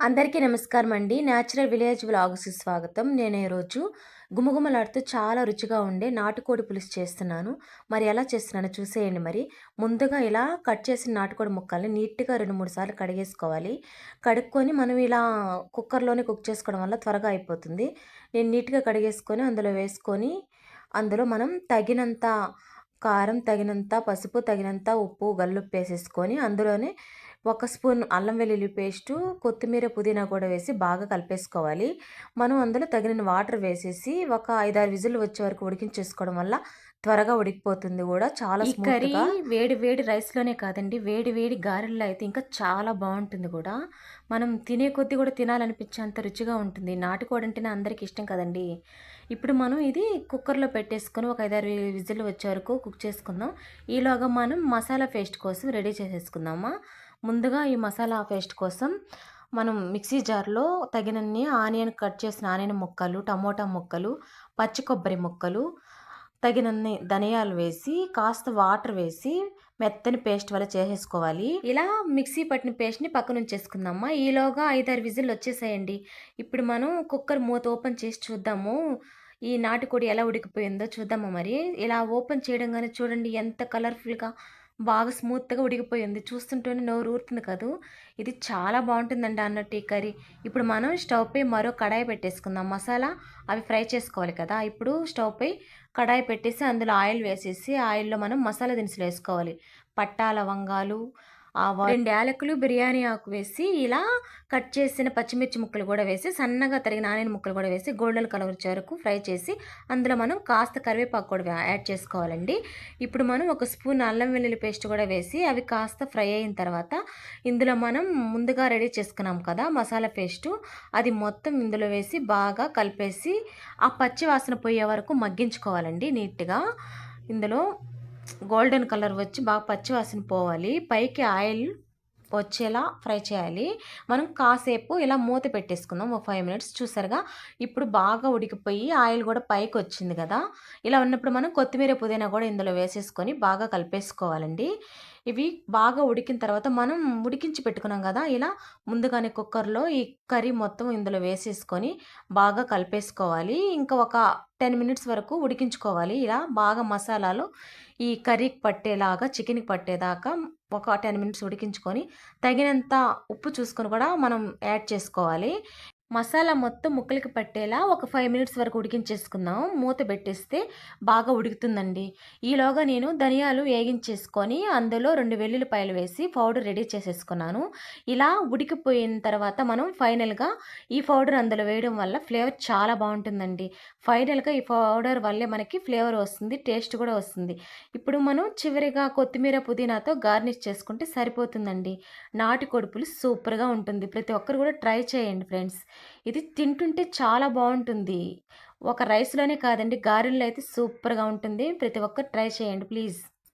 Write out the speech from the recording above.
అందరికీ నమస్కారం అండి న్యాచురల్ విలేజ్ వ్లాగ్స్కి స్వాగతం. నేను ఈరోజు గుమగుమలాడుతూ చాలా రుచిగా ఉండే నాటుకోడి పులుసు చేస్తున్నాను. మరి ఎలా చేస్తున్నానో చూసేయండి మరి. ముందుగా ఇలా కట్ చేసిన నాటుకోడి ముక్కల్ని నీట్గా రెండు మూడు సార్లు కడిగేసుకోవాలి. కడుక్కొని మనం ఇలా కుక్కర్లోనే కుక్ చేసుకోవడం వల్ల త్వరగా అయిపోతుంది. నేను నీట్గా కడిగేసుకొని అందులో వేసుకొని అందులో మనం తగినంత కారం తగినంత పసుపు తగినంత ఉప్పు గల్లుప్పు వేసేసుకొని అందులోనే ఒక స్పూన్ అల్లం వెల్లుల్లి పేస్టు కొత్తిమీర పుదీనా కూడా వేసి బాగా కలిపేసుకోవాలి. మనం అందులో తగిన వాటర్ వేసేసి ఒక ఐదారు విజిల్ వచ్చే వరకు ఉడికించేసుకోవడం వల్ల త్వరగా ఉడికిపోతుంది కూడా చాలా కర్రీ వేడి వేడి రైస్లోనే కాదండి వేడి వేడి గారెల్లో అయితే ఇంకా చాలా బాగుంటుంది కూడా. మనం తినే కొద్దీ కూడా తినాలనిపించేంత రుచిగా ఉంటుంది. నాటుకోడి అంటేనే అందరికి ఇష్టం కదండి. ఇప్పుడు మనం ఇది కుక్కర్లో పెట్టేసుకొని ఒక ఐదారు విజిల్ వచ్చే వరకు కుక్ చేసుకుందాం. ఈలోగా మనం మసాలా పేస్ట్ కోసం రెడీ చేసేసుకుందామా? ముందుగా ఈ మసాలా పేస్ట్ కోసం మనం మిక్సీ జార్లో తగినన్ని ఆనియన్ కట్ చేసిన ఆనియన్ ముక్కలు టమోటా ముక్కలు పచ్చి కొబ్బరి ముక్కలు తగినన్ని ధనియాలు వేసి కాస్త వాటర్ వేసి మెత్తని పేస్ట్ వల్ల చేసేసుకోవాలి. ఇలా మిక్సీ పట్టిన పేస్ట్ని పక్కన ఉంచేసుకుందామా ఈలోగా ఐదారు విజిల్ వచ్చేసాయండి. ఇప్పుడు మనం కుక్కర్ మూత ఓపెన్ చేసి చూద్దాము. ఈ నాటుకోడి ఎలా ఉడికిపోయిందో చూద్దామా మరి? ఇలా ఓపెన్ చేయడం కానీ చూడండి ఎంత కలర్ఫుల్గా బాగా స్మూత్గా ఉడికిపోయింది. చూస్తుంటేనే నోరు ఊరుతుంది కదూ. ఇది చాలా బాగుంటుందండి అన్నట్టు ఈ కర్రీ. ఇప్పుడు మనం స్టవ్పై మరో కడాయి పెట్టేసుకుందాం. మసాలా అవి ఫ్రై చేసుకోవాలి కదా. ఇప్పుడు స్టవ్ పై కడాయి పెట్టేసి అందులో ఆయిల్ వేసేసి ఆయిల్లో మనం మసాలా దినుసులు వేసుకోవాలి. పట్టా లవంగాలు రెండు యాలకులు బిర్యానీ ఆకు వేసి ఇలా కట్ చేసిన పచ్చిమిర్చి ముక్కలు కూడా వేసి సన్నగా తరిగిన ఆనియన్ ముక్కలు కూడా వేసి గోల్డెన్ కలర్ వచ్చే వరకు ఫ్రై చేసి అందులో మనం కాస్త కరివేపాకు కూడా యాడ్ చేసుకోవాలండి. ఇప్పుడు మనం ఒక స్పూన్ అల్లం వెల్లుల్లి పేస్ట్ కూడా వేసి అవి కాస్త ఫ్రై అయిన తర్వాత ఇందులో మనం ముందుగా రెడీ చేసుకున్నాం కదా మసాలా పేస్టు అది మొత్తం ఇందులో వేసి బాగా కలిపేసి ఆ పచ్చి వాసన పోయే వరకు మగ్గించుకోవాలండి నీట్గా. ఇందులో గోల్డెన్ కలర్ వచ్చి బాగా పచ్చివాసన పోవాలి. పైకి ఆయిల్ వచ్చేలా ఫ్రై చేయాలి. మనం కాసేపు ఇలా మూత పెట్టేసుకుందాం. ఒక ఫైవ్ మినిట్స్ చూసారుగా? ఇప్పుడు బాగా ఉడికిపోయి ఆయిల్ కూడా పైకి వచ్చింది కదా? ఇలా ఉన్నప్పుడు మనం కొత్తిమీర పుదీనా కూడా ఇందులో వేసేసుకొని బాగా కలిపేసుకోవాలండి. ఇవి బాగా ఉడికిన తర్వాత మనం ఉడికించి పెట్టుకున్నాం కదా ఇలా ముందుగానే కుక్కర్లో ఈ కర్రీ మొత్తం ఇందులో వేసేసుకొని బాగా కలిపేసుకోవాలి. ఇంకా ఒక టెన్ మినిట్స్ వరకు ఉడికించుకోవాలి. ఇలా బాగా మసాలాలు ఈ కర్రీకి పట్టేలాగా చికెన్కి పట్టేదాకా ఒక టెన్ మినిట్స్ ఉడికించుకొని తగినంత ఉప్పు చూసుకొని కూడా మనం యాడ్ చేసుకోవాలి. మసాలా మొత్తం ముక్కలకి పట్టేలా ఒక ఫైవ్ మినిట్స్ వరకు ఉడికించేసుకుందాం. మూత పెట్టేస్తే బాగా ఉడుకుతుందండి. ఈలోగా నేను ధనియాలు వేగించేసుకొని అందులో రెండు వెల్లుల్లిపాయలు వేసి పౌడర్ రెడీ చేసేసుకున్నాను. ఇలా ఉడికిపోయిన తర్వాత మనం ఫైనల్గా ఈ పౌడర్ అందులో వేయడం వల్ల ఫ్లేవర్ చాలా బాగుంటుందండి. ఫైనల్గా ఈ పౌడర్ వల్లే మనకి ఫ్లేవర్ వస్తుంది టేస్ట్ కూడా వస్తుంది. ఇప్పుడు మనం చివరిగా కొత్తిమీర పుదీనాతో గార్నిష్ చేసుకుంటే సరిపోతుందండి. నాటి కొడుపులు సూపర్గా ఉంటుంది. ప్రతి ఒక్కరు కూడా ట్రై చేయండి ఫ్రెండ్స్ ఇది తింటుంటే చాలా బాగుంటుంది. ఒక రైస్లోనే కాదండి గారెల్లో అయితే సూపర్గా ఉంటుంది. ప్రతి ఒక్కరు ట్రై చేయండి ప్లీజ్.